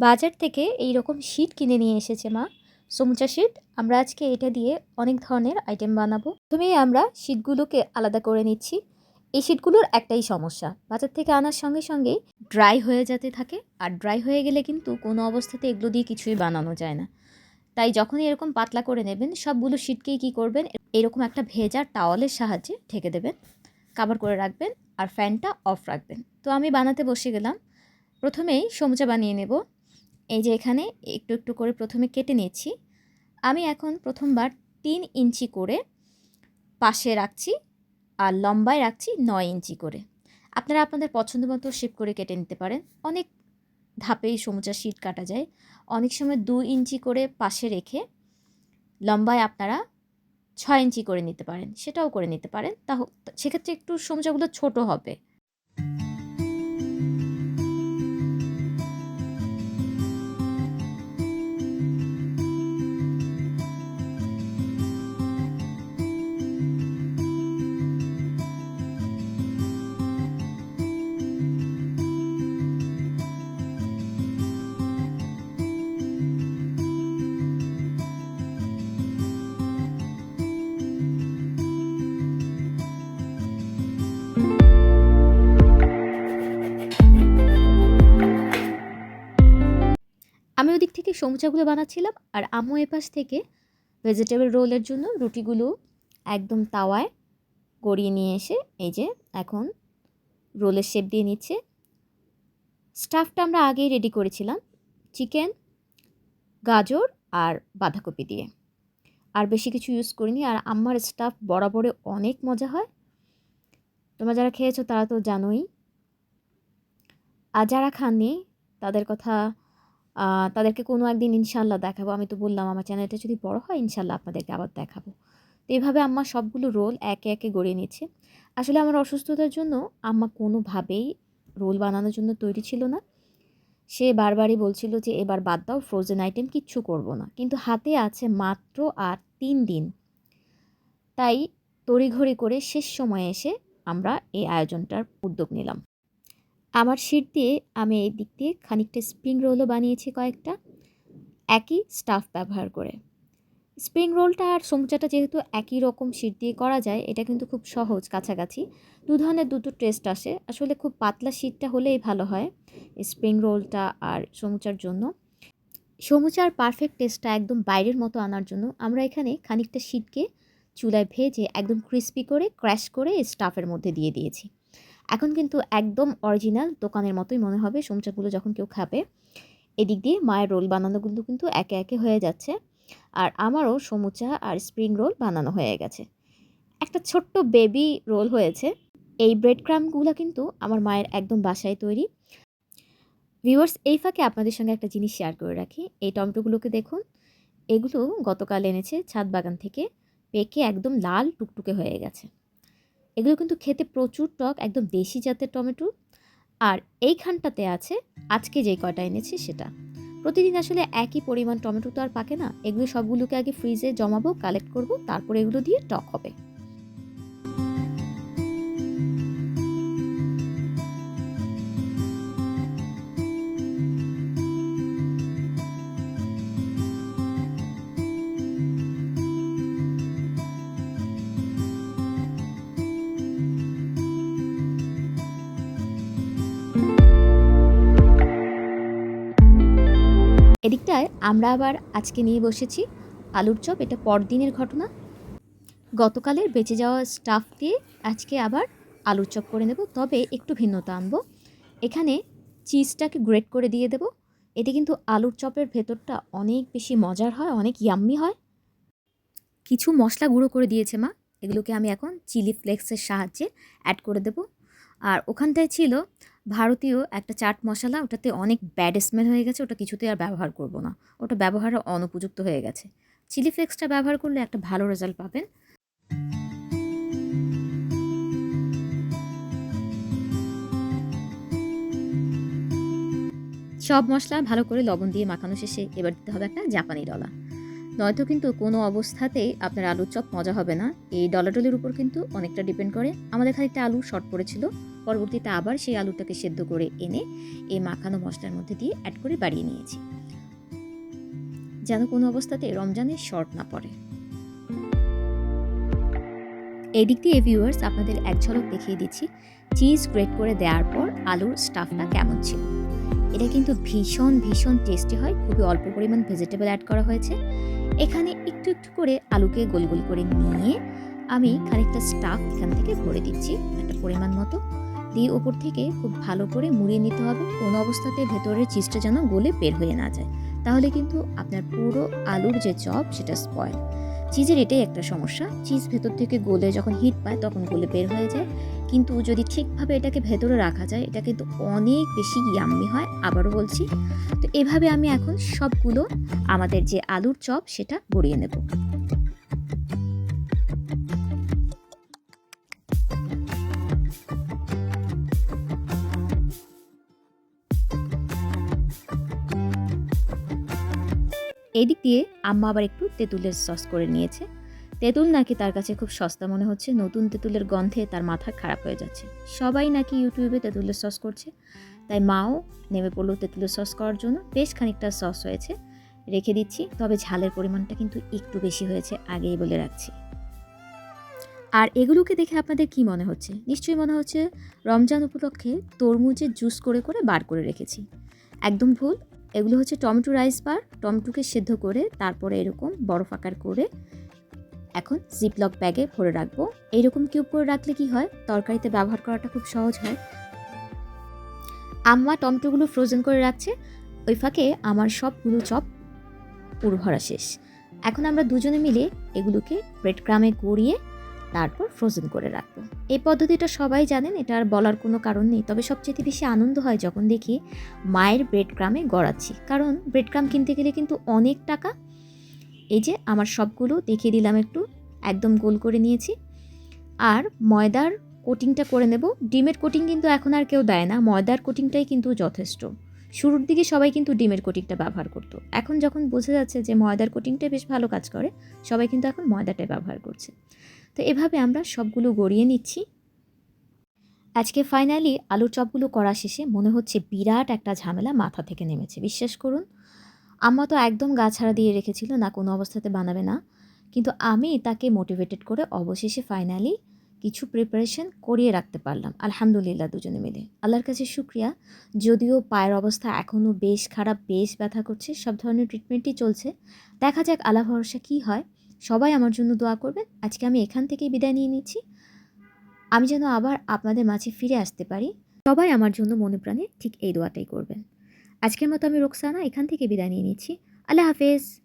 বাজার থেকে এই রকম শিট কিনে নিয়ে এসেছে মা। সমুচা শিট আমরা আজকে এটা দিয়ে অনেক ধরনের আইটেম বানাবো। প্রথমেই আমরা শিটগুলোকে আলাদা করে নিচ্ছি। এই শিটগুলোর একটাই সমস্যা, বাজার থেকে আনার সঙ্গে সঙ্গেই ড্রাই হয়ে যেতে থাকে। আর ড্রাই হয়ে গেলে কিন্তু কোনো অবস্থাতে এগুলো দিয়ে কিছুই বানানো যায় না। তাই যখনই এরকম পাতলা করে নেবেন, সবগুলো শিটকেই কী করবেন? এরকম একটা ভেজা টাওয়ালের সাহায্যে ঢেকে দেবেন কাভার করে রাখবেন আর ফ্যানটা অফ রাখবেন। তো আমি বানাতে বসে গেলাম। প্রথমেই সমুচা বানিয়ে নেব। এই যে এখানে একটু একটু করে প্রথমে কেটে নিচ্ছি আমি এখন প্রথমবার তিন ইঞ্চি করে পাশে রাখছি আর লম্বায় রাখছি নয় ইঞ্চি করে। আপনারা আপনাদের পছন্দ মতো শেপ করে কেটে নিতে পারেন। অনেক ধাপেই সমুচা শীট কাটা যায়। অনেক সময় দু ইঞ্চি করে পাশে রেখে লম্বায় আপনারা ছয় ইঞ্চি করে নিতে পারেন। সেটাও করে নিতে পারেন। তা সেক্ষেত্রে একটু সমুচাগুলো ছোট হবে। আমি ওদিক থেকে সমুচাগুলো বানাচ্ছিলাম আর আম্মু এপাশ থেকে ভেজিটেবল রোলের জন্য রুটিগুলো একদম তাওয়ায় গড়িয়ে নিয়ে এসে এই যে এখন রোলের শেপ দিয়ে নিচ্ছে। স্টাফটা আমরা আগেই রেডি করেছিলাম চিকেন গাজর আর বাঁধাকপি দিয়ে। আর বেশি কিছু ইউজ করিনি আর আমার স্টাফ বরাবরে অনেক মজা হয়। তোমরা যারা খেয়েছো তারা তো জানোই। আর যারা খাননি তাদের কথা তাদেরকে কোনো একদিন ইনশাল্লাহ দেখাবো। আমি তো বললাম, আমার চ্যানেলটা যদি বড় হয় ইনশাল্লাহ আপনাদেরকে আবার দেখাবো। তো এইভাবে আম্মা সবগুলো রোল একে একে গড়িয়ে নিচ্ছে। আসলে আমার অসুস্থতার জন্য আম্মা কোনোভাবেই রোল বানানোর জন্য তৈরি ছিল না। সে বারবারই বলছিল যে, এবার বাদ দাও ফ্রোজেন আইটেম কিচ্ছু করব না। কিন্তু হাতে আছে মাত্র আর তিন দিন। তাই তড়িঘড়ি করে শেষ সময়ে এসে আমরা এই আয়োজনটার উদ্যোগ নিলাম। আমার শিট দিয়ে আমি এই দিক দিয়ে খানিকটা স্প্রিং রোলও বানিয়েছি কয়েকটা। একই স্টাফ ব্যবহার করে। স্প্রিং রোলটা আর সমুচাটা যেহেতু একই রকম শিট দিয়ে করা যায়, এটা কিন্তু খুব সহজ কাছাকাছি। দু ধরনের দুটো টেস্ট আসে। আসলে খুব পাতলা শিটটা হলেই ভালো হয় স্প্রিং রোলটা আর সমুচার জন্য। সমুচার পারফেক্ট টেস্টটা একদম বাইরের মতো আনার জন্য আমরা এখানে খানিকটা শিটকে চুলায় ভেজে একদম ক্রিস্পি করে, ক্র্যাশ করে স্টাফের মধ্যে দিয়ে দিয়েছি। এখন কিন্তু একদম অরিজিনাল দোকানের মতোই মনে হবে সমুচাগুলো যখন কেউ খাবে। এদিক দিয়ে মায়ের রোল বানানোগুলো কিন্তু একে একে হয়ে যাচ্ছে। আর আমারও সমুচা আর স্প্রিং রোল বানানো হয়ে গেছে। একটা ছোট্ট বেবি রোল হয়েছে। এই ব্রেড ক্রামগুলো কিন্তু আমার মায়ের একদম বাসায় তৈরি। ভিউয়ার্স এই ফাঁকে আপনাদের সঙ্গে একটা জিনিস শেয়ার করে রাখি। এই টমেটোগুলোকে দেখুন। এগুলো গতকাল এনেছে ছাদ বাগান থেকে। পেকে একদম লাল টুকটুকে হয়ে গেছে। এগুলো কিন্তু খেতে প্রচুর টক, একদম দেশি জাতের টমেটো। আর এইখানটাতে আছে, আজকে যে কয়টা এনেছি সেটা। প্রতিদিন আসলে একই পরিমাণ টমেটো তো আর পাকে না। এগুলো সবগুলোকে আগে ফ্রিজে জমাবো কালেক্ট করব, তারপর এগুলো দিয়ে টক হবে। এদিকটায় আমরা আবার আজকে নিয়ে বসেছি আলুর চপ, এটা পরদিনের ঘটনা। গতকালের বেঁচে যাওয়া স্টাফ দিয়ে আজকে আবার আলুর চপ করে নেব, তবে একটু ভিন্নতা আনব। এখানে চিজটাকে গ্রেট করে দিয়ে দেব। এতে কিন্তু আলুর চপের ভেতরটা অনেক বেশি মজার হয়, অনেক ইয়াম্মি হয়। কিছু মশলা গুঁড়ো করে দিয়েছে মা। এগুলোকে আমি এখন চিলি ফ্লেক্সের সাহায্যে অ্যাড করে দেব। আর ওখানটায় ছিল ভারতীয় একটা চাট মশলা, ওটাতে অনেক ব্যাড স্মেল হয়ে গেছে, ওটা কিছুতেই আর ব্যবহার করব না। ওটা ব্যবহার অনুপযুক্ত হয়ে গেছে। চিলি ফ্লেক্সটা ব্যবহার করলে একটা ভালো রেজাল্ট পাবেন। সব মশলা ভালো করে লবণ দিয়ে মাখানো শেষে এবার দিতে হবে একটা জাপানি ডলা। নয়তো কিন্তু কোনো অবস্থাতেই আপনার আলুর চপ মজা হবে না। এই ডলাডলের উপর কিন্তু অনেকটা ডিপেন্ড করে। আমাদের খানিকটা আলু শর্ট পড়েছিল। পরবর্তীতে আবার সেই আলুটাকে সেদ্ধ করে এনে এই মাখানো মশলার মধ্যে দিয়ে অ্যাড করে বাড়িয়ে নিয়েছি। যেন কোনো অবস্থাতে রমজানের শর্ট না পড়ে। এদিক দিয়ে ভিউয়ার্স আপনাদের এক ঝলক দেখিয়ে দিচ্ছি চিজ গ্রেট করে দেওয়ার পর আলুর স্টাফটা কেমন ছিল। এটা কিন্তু ভীষণ ভীষণ টেস্টি হয়, খুবই অল্প পরিমাণ ভেজিটেবল অ্যাড করা হয়েছে। এখানে একটু একটু করে আলুকে গোল গোল করে নিয়ে আমি খানিকটা স্টাফ এখান থেকে ভরে দিচ্ছি, একটা পরিমাণ মতো। দিয়ে ওপর থেকে খুব ভালো করে মুড়িয়ে নিতে হবে। কোনো অবস্থাতে ভেতরের চিজটা যেন গলে বের হয়ে না যায়। তাহলে কিন্তু আপনার পুরো আলুর যে চপ, সেটা স্পয়েল চিজের এটাই একটা সমস্যা। চিজ ভেতর থেকে গলে যখন হিট পায়, তখন গলে বের হয়ে যায়। কিন্তু যদি ঠিকভাবে এটাকে ভেতরে রাখা যায়, এটা কিন্তু অনেক বেশি ইয়াম্মি হয়, আবারও বলছি। তো এভাবে আমি এখন সবগুলো আমাদের যে আলুর চপ, সেটা গড়িয়ে নেব। এদিক দিয়ে আম্মা আবার একটু তেঁতুলের সস করে নিয়েছে। তেঁতুল নাকি তার কাছে খুব সস্তা মনে হচ্ছে, নতুন তেঁতুলের গন্ধে তার মাথা খারাপ হয়ে যাচ্ছে। সবাই নাকি ইউটিউবে তেঁতুলের সস করছে। তাই মাও নেমে পড়ল তেঁতুলের সস করার জন্য। বেশ খানিকটা সস হয়েছে, রেখে দিচ্ছি, তবে ঝালের পরিমাণটা কিন্তু একটু বেশি হয়েছে, আগেই বলে রাখছি। আর এগুলোকে দেখে আপনাদের কি মনে হচ্ছে? নিশ্চয়ই মনে হচ্ছে রমজান উপলক্ষে তরমুজের জুস করে করে বার করে রেখেছি। একদম ভুল এগুলো হচ্ছে টমেটো রাইস বার। টমেটোকে সেদ্ধ করে তারপরে এরকম বরফ আকার করে এখন জিপলক ব্যাগে ভরে রাখব। এইরকম কিউব করে রাখলে কি হয়? তরকারিতে ব্যবহার করাটা খুব সহজ হয়। আম্মা টমেটোগুলো ফ্রোজেন করে রাখছে। ওই ফাঁকে আমার সবগুলো চপ পুরো ভরা শেষ। এখন আমরা দুজনে মিলে এগুলোকে ব্রেড ক্রামে গড়িয়ে তারপর ফ্রোজেন করে রাখব। এই পদ্ধতিটা সবাই জানেন, এটা আর বলার কোনো কারণ নেই। তবে সবচেয়ে বেশি আনন্দ হয় যখন দেখি মায়ের ব্রেড ক্রামে গড়াচ্ছি। কারণ ব্রেড ক্রাম কিনতে গেলে কিন্তু অনেক টাকা। এই যে আমার সবগুলো দেখিয়ে দিলাম একটু, একদম গোল করে নিয়েছি। আর ময়দার কোটিংটা করে নেব। ডিমের কোটিং কিন্তু এখন আর কেউ দেয় না। ময়দার কোটিংটাই কিন্তু যথেষ্ট। শুরুর দিকে সবাই কিন্তু ডিমের কোটিংটা ব্যবহার করতো। এখন যখন বোঝা যাচ্ছে যে ময়দার কোটিংটাই বেশ ভালো কাজ করে, সবাই কিন্তু এখন ময়দাটাই ব্যবহার করছে। তো এভাবে আমরা সবগুলো গড়িয়ে নিচ্ছি। আজকে ফাইনালি আলুর চপগুলো করা শেষে মনে হচ্ছে বিরাট একটা ঝামেলা মাথা থেকে নেমেছে। বিশ্বাস করুন, আম্মা তো একদম গা ছাড়া দিয়ে রেখেছিল, না কোনো অবস্থাতে বানাবে না। কিন্তু আমি তাকে মোটিভেটেড করে অবশেষে ফাইনালি কিছু প্রিপারেশন করিয়ে রাখতে পারলাম। আলহামদুলিল্লাহ দুজনে মিলে। আল্লাহর কাছে শুক্রিয়া। যদিও পায়ের অবস্থা এখনও বেশ খারাপ, বেশ ব্যথা করছে, সব ধরনের ট্রিটমেন্টই চলছে। দেখা যাক আল্লাহ ভরসা কী হয়। সবাই আমার জন্য দোয়া করবেন। আজকে আমি এখান থেকেই বিদায় নিয়ে নিচ্ছি। আমি যেন আবার আপনাদের মাঝে ফিরে আসতে পারি। সবাই আমার জন্য মনে প্রাণে ঠিক এই দোয়াটাই করবেন। আজকের মতো আমি রোকসানা এখান থেকে বিদায় নিয়ে নিচ্ছি। আল্লাহ হাফেজ।